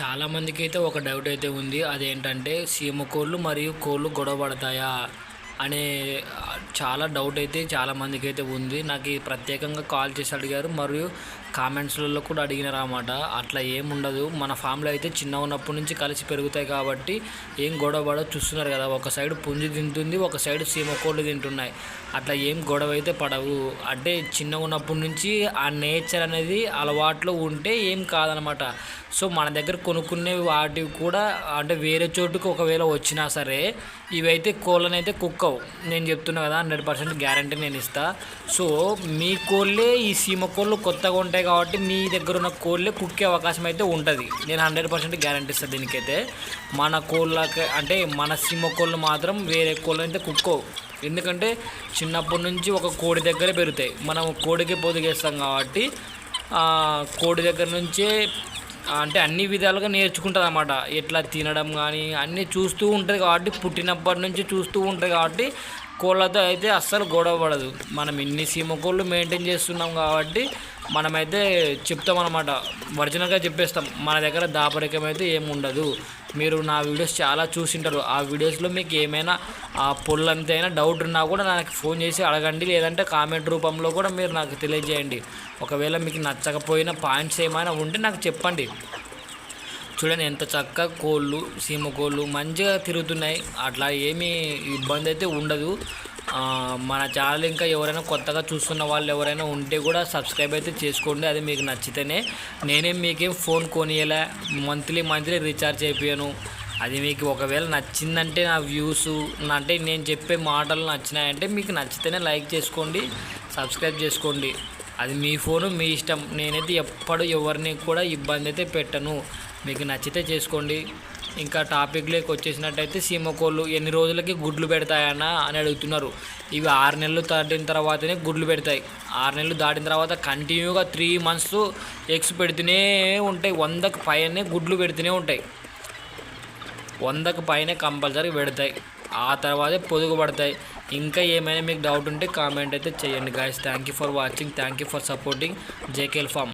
చాలామందికి అయితే ఒక డౌట్ అయితే ఉంది. అదేంటంటే సీమ కోళ్ళు మరియు కోళ్ళు గొడవ పడతాయా? అనే చాలా డౌట్ అయితే చాలా మందికి అయితే ఉంది. నాకు ఈ ప్రత్యేకంగా కాల్ చేసి అడిగారు. మరియు కామెంట్స్లలో కూడా అడిగినారు అన్నమాట. అట్లా ఏముండదు మన ఫామ్లో అయితే చిన్న ఉన్నప్పటి నుంచి కలిసి పెరుగుతాయి కాబట్టి ఏం గొడవ పడో చూస్తున్నారు కదా ఒక సైడ్ పుంజి తింటుంది ఒక సైడ్ సీమ కోళ్ళు తింటున్నాయి. అట్లా ఏం గొడవ అయితే పడవు. అంటే చిన్న ఉన్నప్పటి నుంచి ఆ నేచర్ అనేది అలవాట్లో ఉంటే ఏం కాదనమాట సో మన దగ్గర కొనుక్కునే వాటివి కూడా అంటే వేరే చోటుకు ఒకవేళ వచ్చినా సరే ఇవైతే కోళ్ళనైతే కుక్కవు. నేను చెప్తున్నా కదా హండ్రెడ్ పర్సెంట్ గ్యారంటీ నేను ఇస్తా. సో మీ కోళ్ళే ఈ సీమ కోళ్ళు కొత్తగా ఉంటాయి కాబట్టి మీ దగ్గర ఉన్న కోళ్ళే కుక్కే అవకాశం అయితే ఉంటుంది. నేను హండ్రెడ్ పర్సెంట్ గ్యారంటీ ఇస్తాను దీనికైతే. మన కోళ్ళకి అంటే మన సీమ కోళ్ళు మాత్రం వేరే కోళ్ళు అయితే కుక్కవు. ఎందుకంటే చిన్నప్పటి నుంచి ఒక కోడి దగ్గరే పెరుగుతాయి. మనం కోడికి పొదిగేస్తాం కాబట్టి కోడి దగ్గర నుంచే అంటే అన్ని విధాలుగా నేర్చుకుంటుంది అన్నమాట ఎట్లా తినడం కానీ అన్నీ చూస్తూ ఉంటుంది కాబట్టి పుట్టినప్పటి నుంచి చూస్తూ ఉంటుంది కాబట్టి కోళ్ళతో అయితే అస్సలు గొడవ పడదు. మనం ఇన్ని సీమ కోళ్ళు మెయింటైన్ చేస్తున్నాం కాబట్టి మనమైతే చెప్తాం అనమాట ఒరిజినల్గా చెప్పేస్తాం. మన దగ్గర దాపరికం అయితే ఏముండదు మీరు నా వీడియోస్ చాలా చూసింటారు. ఆ వీడియోస్లో మీకు ఏమైనా ఆ పొల్లంతైనా డౌట్ ఉన్నా కూడా నాకు ఫోన్ చేసి అడగండి. లేదంటే కామెంట్ రూపంలో కూడా మీరు నాకు తెలియజేయండి. ఒకవేళ మీకు నచ్చకపోయిన పాయింట్స్ ఏమైనా ఉంటే నాకు చెప్పండి. చూడండి ఎంత చక్కగా కోళ్ళు సీమ కోళ్ళు మంచిగా తిరుగుతున్నాయి. అట్లా ఏమీ ఇబ్బంది అయితే ఉండదు. మన ఛానల్ ఇంకా ఎవరైనా కొత్తగా చూస్తున్న వాళ్ళు ఎవరైనా ఉంటే కూడా సబ్స్క్రైబ్ అయితే చేసుకోండి. అది మీకు నచ్చితేనే నేనేం మీకేం ఫోన్ కొనియలే మంత్లీ మంత్లీ రీఛార్జ్ అయిపోయాను. అది మీకు ఒకవేళ నచ్చిందంటే నా వ్యూస్ అంటే నేను చెప్పే మాటలు నచ్చినాయంటే మీకు నచ్చితేనే లైక్ చేసుకోండి సబ్స్క్రైబ్ చేసుకోండి. అది మీ ఫోను మీ ఇష్టం. నేనైతే ఎప్పుడు ఎవరిని కూడా ఇబ్బంది అయితే పెట్టను. మీకు నచ్చితే చేసుకోండి. ఇంకా టాపిక్లోకి వచ్చేసినట్టయితే సీమ కోళ్ళు ఎన్ని రోజులకి గుడ్లు పెడతాయన్నా అని అడుగుతున్నారు. ఇవి ఆరు నెలలు దాటిన తర్వాతనే గుడ్లు పెడతాయి. ఆరు నెలలు దాటిన తర్వాత కంటిన్యూగా త్రీ మంత్స్ ఎగ్స్ పెడుతూనే ఉంటాయి. వందకు పైనే గుడ్లు పెడుతూనే ఉంటాయి. వందకు పైన కంపల్సరీ పెడతాయి. ఆ తర్వాతే పొదుగు పడతాయి. ఇంకా ఏమైనా మీకు డౌట్ ఉంటే కామెంట్ అయితే చేయండి guys thank you for watching thank you for supporting JKL farm